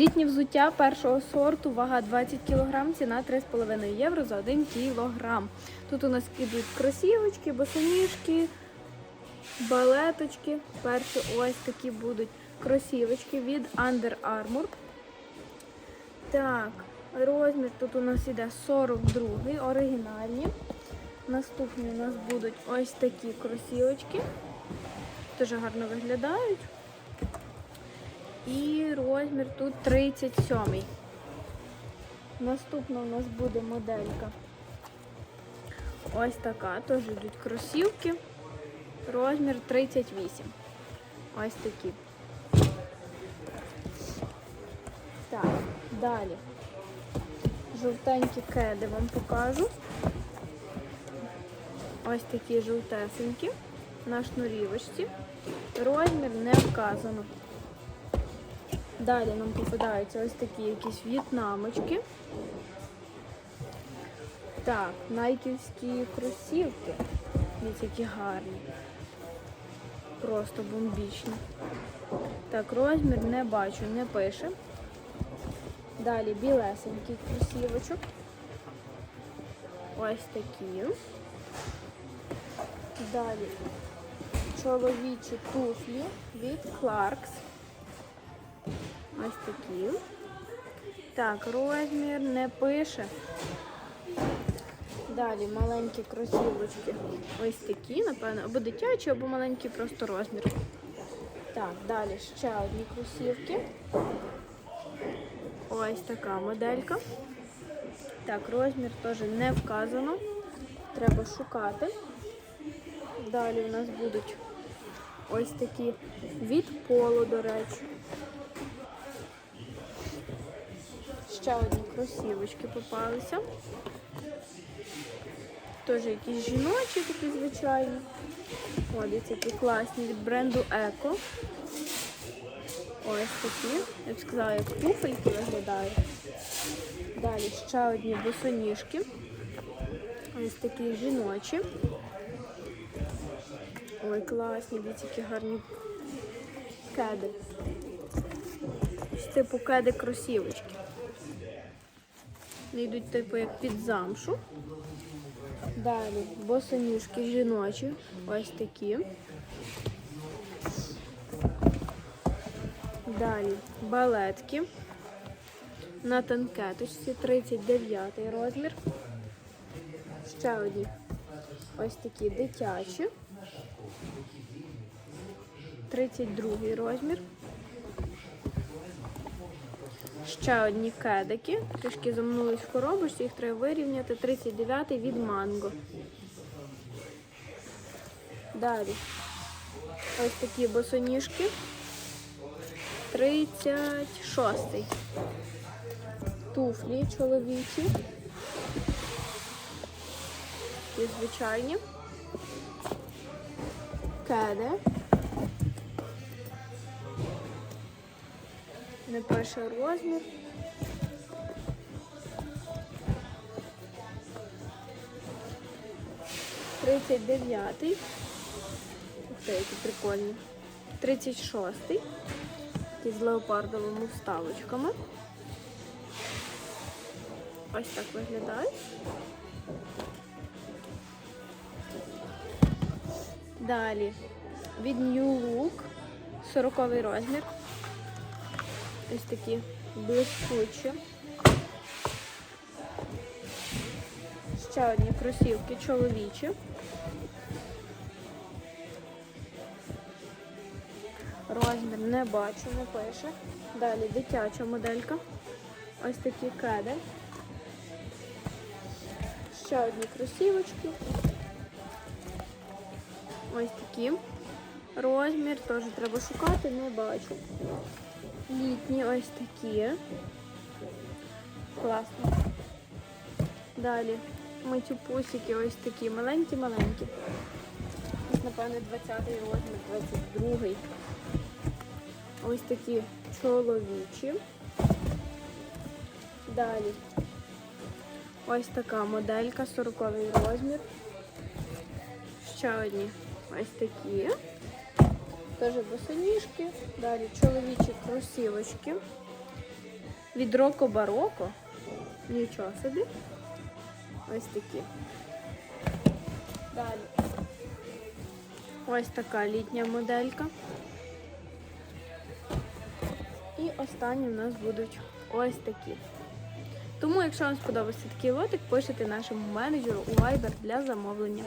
Літнє взуття першого сорту, вага 20 кг, ціна 3,5 євро за 1 кг. Тут у нас ідуть кросівочки, босоніжки, балеточки. Перші ось такі будуть кросівочки від Under Armour. Так, розмір тут у нас іде 42 оригінальні. Наступні у нас будуть ось такі кросівочки. Дуже гарно виглядають. І розмір тут 37. Наступна у нас буде моделька. Ось така. Теж йдуть кросівки. Розмір 38. Ось такі. Так, далі. Жовтенькі кеди вам покажу. Ось такі жовтесенькі на шнурівочці. Розмір не вказано. Далі нам попадаються ось такі якісь в'єтнамочки. Так, найківські кросівки. Дивіться, які гарні. Просто бомбічні. Так, розмір не бачу, не пише. Далі білесенький кросівочок. Ось такі. Далі чоловічі туфлі від Clarks. Ось такі. Так, розмір не пише. Далі маленькі кросівочки. Ось такі, напевно, або дитячі, або маленький просто розмір. Так, далі ще одні кросівки. Ось така моделька. Так, розмір теж не вказано. Треба шукати. Далі у нас будуть ось такі від полу, до речі. Ще одні кросівочки попалися. Теж якісь жіночі такі звичайні. Дивіться, які класні від бренду Еко. Ось такі. Я б сказала, як туфельки виглядають. Далі ще одні босоніжки. Ось такі жіночі. Ой, класні, дивіться, які гарні кеди. Типу кеди кросівочки. Вони йдуть типу як під замшу. Далі босоніжки жіночі. Ось такі. Далі балетки. На танкеточці 39 розмір. Ще одні ось такі дитячі. 32 розмір. Ще одні кедики. Трішки замнулись в коробочці, їх треба вирівняти. 39-й від манго. Далі. Ось такі босоніжки. 36-й. Туфлі чоловічі. Такі звичайні. Кеди. Не пише розмір. Тридцять дев'ятий. Ух ти, які прикольні. Тридцять шостий. З леопардовими вставочками. Ось так виглядають. Далі від New Look 40 розмір. Ось такі блискучі. Ще одні кросівки чоловічі. Розмір не бачу, не пише. Далі дитяча моделька. Ось такі кеди. Ще одні кросівочки. Ось такі. Розмір теж треба шукати, не бачу. Літні ось такі. Класно. Далі матюпусики ось такі маленькі-маленькі. Напевно, 20-й розмір, 22-й. Ось такі чоловічі. Далі. Ось така моделька, 40-й розмір. Ще одні ось такі. Теж босоніжки. Далі чоловічі кросівочки. від Роко Бароко. Нічого собі. Ось такі. Далі. Ось така літня моделька. І останні в нас будуть ось такі. Тому, якщо вам сподобався такий лотик, пишете нашому менеджеру у Viber для замовлення.